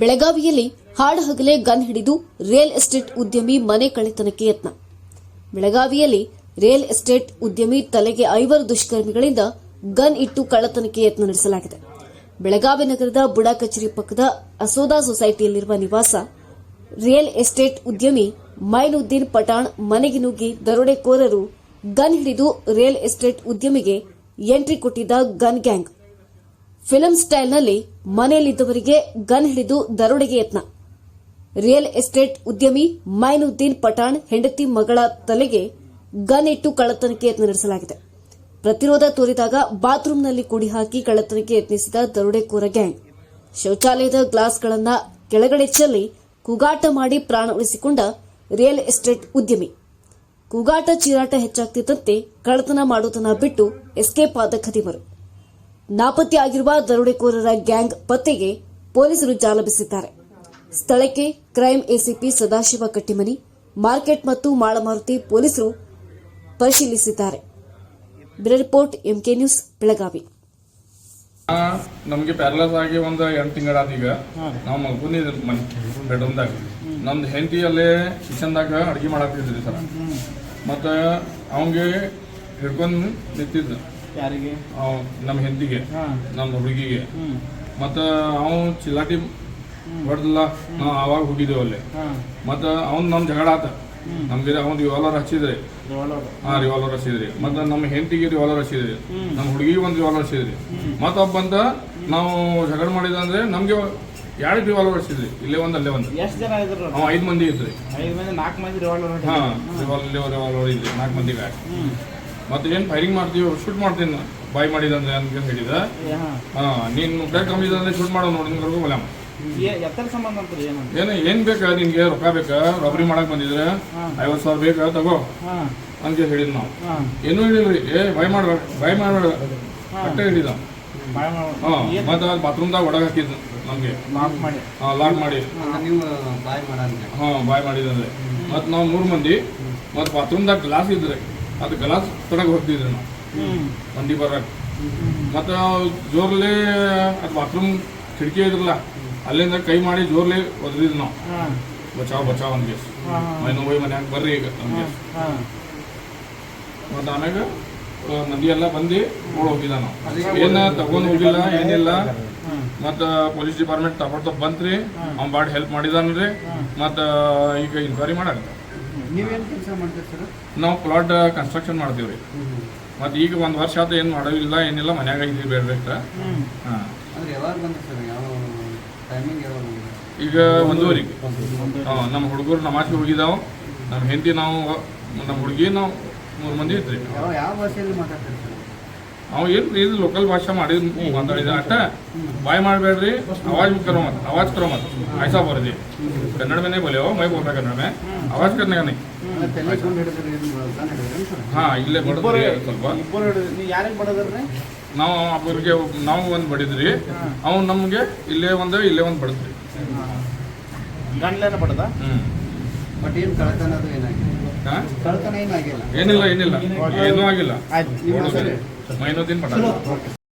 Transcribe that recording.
ಬೆಳಗಾವಿಯಲ್ಲಿ ಹಾಡಹಗಲೇ ಗನ್ ಹಿಡಿದು ರಿಯಲ್ ಎಸ್ಟೇಟ್ ಉದ್ಯಮಿ ಮನೆ ಕಳೆತನಕ್ಕೆ ಯತ್ನ. ಬೆಳಗಾವಿಯಲ್ಲಿ ರಿಯಲ್ ಎಸ್ಟೇಟ್ ಉದ್ಯಮಿ ತಲೆಗೆ ಐವರು ದುಷ್ಕರ್ಮಿಗಳಿಂದ ಗನ್ ಇಟ್ಟು ಕಳ್ಳತನಕ್ಕೆ ಯತ್ನ ನಡೆಸಲಾಗಿದೆ. ಬೆಳಗಾವಿ ನಗರದ ಬುಡಾ ಕಚೇರಿ ಪಕ್ಕದ ಅಸೋದಾ ಸೊಸೈಟಿಯಲ್ಲಿರುವ ನಿವಾಸ, ರಿಯಲ್ ಎಸ್ಟೇಟ್ ಉದ್ಯಮಿ ಮೈನುದ್ದೀನ್ ಪಠಾಣ್ ಮನೆಗೆ ನುಗ್ಗಿ ದರೋಡೆಕೋರರು ಗನ್ ಹಿಡಿದು ರಿಯಲ್ ಎಸ್ಟೇಟ್ ಉದ್ಯಮಿಗೆ ಎಂಟ್ರಿ ಕೊಟ್ಟಿದ್ದ ಗನ್ ಗ್ಯಾಂಗ್. ಫಿಲ್ಮ್ ಸ್ಟೈಲ್ನಲ್ಲಿ ಮನೆಯಲ್ಲಿದ್ದವರಿಗೆ ಗನ್ ಹಿಡಿದು ದರೋಡೆಗೆ ಯತ್ನ. ರಿಯಲ್ ಎಸ್ಟೇಟ್ ಉದ್ಯಮಿ ಮೈನುದ್ದೀನ್ ಪಠಾಣ್ ಹೆಂಡತಿ ಮಗಳ ತಲೆಗೆ ಗನ್ ಇಟ್ಟು ಕಳ್ಳತನಕ್ಕೆ ಯತ್ನ ನಡೆಸಲಾಗಿದೆ. ಪ್ರತಿರೋಧ ತೋರಿದಾಗ ಬಾತ್ರೂಂನಲ್ಲಿ ಕುಡಿ ಹಾಕಿ ಕಳ್ಳತನಕ್ಕೆ ಯತ್ನಿಸಿದ ದರೋಡೆಕೋರ ಗ್ಯಾಂಗ್. ಶೌಚಾಲಯದ ಗ್ಲಾಸ್ಗಳನ್ನು ಕೆಳಗಡೆ ಚೆಲ್ಲಿ ಕೂಗಾಟ ಮಾಡಿ ಪ್ರಾಣ ಉಳಿಸಿಕೊಂಡ ರಿಯಲ್ ಎಸ್ಟೇಟ್ ಉದ್ಯಮಿ. ಕೂಗಾಟ ಚೀರಾಟ ಹೆಚ್ಚಾಗ್ತಿದ್ದಂತೆ ಕಳ್ಳತನ ಮಾಡುವುದನ್ನು ಬಿಟ್ಟು ಎಸ್ಕೇಪ್ ಆದ ಖದೀಮರು. ನಾಪತ್ತೆ ಆಗಿರುವ ದರೋಡೆಕೋರರ ಗ್ಯಾಂಗ್ ಪತ್ತೆಗೆ ಪೊಲೀಸರು ಜಾಲ ಬೀಸಿದ್ದಾರೆ ಸ್ಥಳಕ್ಕೆ crime ACP Sadashiv Kattimani, market ಮತ್ತು ಮಾಳಮಾರುತಿ ಪೊಲೀಸರು ಪರಿಶೀಲಿಸಿದ್ದಾರೆ. Report, MK news, Belagavi. ನಮಗೆ ಪ್ಯಾರಲಸ್ ಆಗಿ ಒಂದು ಎಂಟು ತಿಂಗಳಾದ ಈಗ ನಾವು ಮಲ್ಕೊಂಡಿದ್ರಿ ಮನೆ, ಬೆಡ್ರೂಮ್ದಾಗ. ನಮ್ದು ಹೆಂಡತಿ ಅಲ್ಲೇ ಕಿಚನ್ದಾಗ ಅಡುಗೆ ಮಾಡಾಕ್ತಿದ್ರಿ ಸರ್. ಮತ್ತು ಅವಂಗೆ ಹಿಡ್ಕೊಂಡು ನಿಂತಿದ್ದ. ಯಾರಿಗೆ? ಅವ್ ನಮ್ಮ ಹೆಂಡತಿಗೆ ನಮ್ಮ ಹುಡುಗಿಗೆ. ಮತ್ತ ಮತ್ತು ಅವನು ಚಿಲಾಟಿ ಹೊಡೆದಿಲ್ಲ ನಾವು ಆವಾಗ ಹೋಗಿದ್ದೇವೆ ಅಲ್ಲಿ. ಮತ್ತ ಮತ್ತು ಅವ್ನು ನಮ್ಮ ಜಗಳ ಆತ. ನಮ್ಗೆ ಅವ್ನು ರಿವಾಲ್ವರ್ ಹಚ್ಚಿದ್ರಿ. ಹಾಂ ರಿವಾಲ್ವರ್ ಹಚ್ಚಿದ್ರಿ. ಮತ್ತೆ ನಮ್ಮ ಹೆಂಡತಿಗೆ ರಿವಾಲ್ವರ್ ಹಚ್ಚಿದ್ರಿ. ನಮ್ಮ ಹುಡುಗಿಗೆ ಒಂದು ರಿವಾಲ್ವರ್ ಹಚ್ಚಿದ್ರಿ. ಮತ್ತೊಬ್ಬ ಬಂದ ನಾವು ಜಗಳ ಮಾಡಿದ ಅಂದ್ರೆ ನಮ್ಗೆ ಎರಡು ರಿವಾಲ್ವರ್ ಹಚ್ಚಿದ್ರಿ. ಇಲ್ಲೇ ಒಂದು ಅಲ್ಲೇ ಒಂದು. ಎಷ್ಟು ಜನ ಇದ್ರು ಅವ ಐದು ಮಂದಿ ಇದ್ರಿ ಐದು ಮಂದಿ ನಾಲ್ಕು ಮಂದಿ ರಿವಾಲ್ವರ್ ಹಾ ರಿವಾಲ್ವರ್ ರಿವಾಲ್ವರ್ ಇದ್ರಿ ನಾಲ್ಕು ಮಂದಿ ಹ್ಮ್. ಮತ್ತೆ ಏನ್ ಫೈರಿಂಗ್ ಮಾಡ್ತೀವಿ ಶೂಟ್ ಮಾಡ್ತೀನಿ ಬಾಯ್ ಮಾಡಿದಂದ್ರೆ ಅಂತ ಹೇಳಿದ? ನೀನ್ ಹಾಂ ನೀನು ಬ್ರೇಕ್ ಕಮ್ಮಿ ಅಂದ್ರೆ ಶೂಟ್ ಮಾಡೋ ನೋಡಿ ನಿನ್ಗೆ ಏನಂತ ಏನ? ಏನ್ ಬೇಕಾ ನಿನ್ಗೆ? ರೊಕ್ಕ ಬೇಕಾ? ರಾಬರಿ ಮಾಡಕ್ ಬಂದಿದ್ರೆ? ಐವತ್ತು ಸಾವಿರ ಬೇಕಾ? ತಗೋ. ಹಾಂ. ಅಂತ ಹೇಳಿದ್ ನಾವು. ಏನು ಹೇಳಿಲ್ರಿ. ಏ ಬಾಯ್ ಮಾಡ್ಬೇಡ ಬಾಯ್ ಮಾಡ್ಬೇಡ ಅಷ್ಟೇ ಹೇಳಿದ. ಬಾಯ್ ಮಾಡ್- ಹಾ ಮತ್ತೆ ಬಾತ್ರೂಮ್ದಾಗ ಒಡಗ ಹಾಕಿದ್ದು ನಮ್ಗೆ. ಲಾಕ್ ಮಾಡಿ. ಹಾ ಲಾಕ್ ಮಾಡಿ. ನೀವು ಬಾಯ್ ಮಾಡಿದ್ರೆ. ಹಾ ಬಾಯ್ ಮಾಡಿದಂದ್ರೆ. ಮತ್ತೆ ನಾವು ಮೂರು ಮಂದಿ ಮತ್ತೆ ಬಾತ್ರೂಮ್ದಾಗ ಗ್ಲಾಸ್ ಇದ್ರೆ ಅದು ಗ್ಲಾಸ್ ತೊಡಗ ಹೋಗ್ತಿದ್ರಿ ನಾವು. ಮಂದಿ ಬರಕ್. ಮತ್ತು ಜೋರ್ಲೆ ಅದು ಬಾತ್ರೂಮ್ ಕಿಟಕಿ ಇದ್ರಲ್ಲ ಅಲ್ಲಿಂದ ಕೈ ಮಾಡಿ ಜೋರ್ಲೆ ಒದ್ರಿದ್ರು ನಾವು. ಬಚಾವ್ ಬಚಾವ್ ಅಂದ್ಗೆ ಹಾಂ ಮೈನು ಹೋಗಿ ಮನ್ಯಾಗ ಬರ್ರಿ ಈಗ ನಮ್ಗೆ ಮತ್ತು ಮತ್ತೆ ಆಮ್ಯಾಗ ಮಂದಿ ಎಲ್ಲ ಬಂದು ನೋಡಿ ಹೋಗಿದ ನಾವು. ಏನ ತಗೊಂಡ್ ಹೋಗಿಲ್ಲ ಏನಿಲ್ಲ. ಮತ್ತು ಪೊಲೀಸ್ ಡಿಪಾರ್ಟ್ಮೆಂಟ್ ತಗೊಂಡ್ ಬಂತ್ರಿ. ಅವ್ನ್ ಬಾಡ್ ಹೆಲ್ಪ್ ಮಾಡಿದಾನ್ರಿ. ಮತ್ತ ಈಗ ಇನ್ಕ್ವೈರಿ ಮಾಡಾಕ ನೀವೇನು ಕೆಲಸ ಮಾಡ್ತೀರಿ ಸರ್? ನಾವು ಪ್ಲಾಟ್ ಕನ್ಸ್ಟ್ರಕ್ಷನ್ ಮಾಡ್ತೀವ್ರಿ ಮತ್ತೆ ಈಗ ಒಂದ್ ವರ್ಷ ಆದ ಏನ್ ಮಾಡೋದಿಲ್ಲ ಏನಿಲ್ಲ ಮನ್ಯಾಗ ಇದ್ದೀವಿ ಬೇಡ್ಬೇಕ ಹಾ. ಅಂದ್ರೆ ಯಾವಾಗ ಸರ್? ಯಾವ ಟೈಮಿಂಗ್ ಯಾವಾಗ ಬಂದ್ರಿ ಈಗ ಒಂದೂವರೆಗೆ. ಹಾ ನಮ್ಮ ಹುಡುಗರು ನಮಾಜ್ ಹೋಗಿದಾವ್. ನಮ್ಮ ಹೆಂಡತಿ ನಾವು ನಮ್ಮ ಹುಡುಗಿ ನಾವು ಮೂರು ಮಂದಿ ಇದ್ರಿ ಯಾವ ಯಾವ ಭಾಷೆಯಲ್ಲಿ ಮಾತಾಡ್ತೀರಿ ಸರ್? ಅವ ಏನು ಇದು ಲೋಕಲ್ ಭಾಷೆ ಮಾಡಿದ್ ಮಾತಾಡಿದ. ಅಟ್ಟ ಬಾಯ್ ಮಾಡ್ಬೇಡ್ರಿ ಅವಾಜ್ ಕರೋ ಮತ್ ಅವಾಜ್ ಕರೋ ಮತ್ ಆಯ್ಸಾ ಬರ್ದಿ? ಕನ್ನಡ ಮೇನೆ ಬೋಲೇವ ಮೈ ಬೋಲ್ತಾ ಕನ್ನಡ ಮೇ. ಅವಾಜ್ ಕರ್ನಾಗ ನೀ. ಹಾ ಇಲ್ಲೇ ಬಡದ್ರಿ ಸ್ವಲ್ಪ. ನಾವು ಅವ್ರಿಗೆ ನಾವು ಒಂದ್ ಬಡಿದ್ರಿ. ಅವ್ ನಮ್ಗೆ ಇಲ್ಲೇ ಒಂದ್ ಇಲ್ಲೇ ಒಂದ್ ಬಡದ್ರಿ. ಗಂಡ್ಲೇನ ಬಡದ? ಬಟ್ ಏನಿಲ್ಲ ಏನಿಲ್ಲ. ಏನೂ ಆಗಿಲ್ಲ. Mañana no para.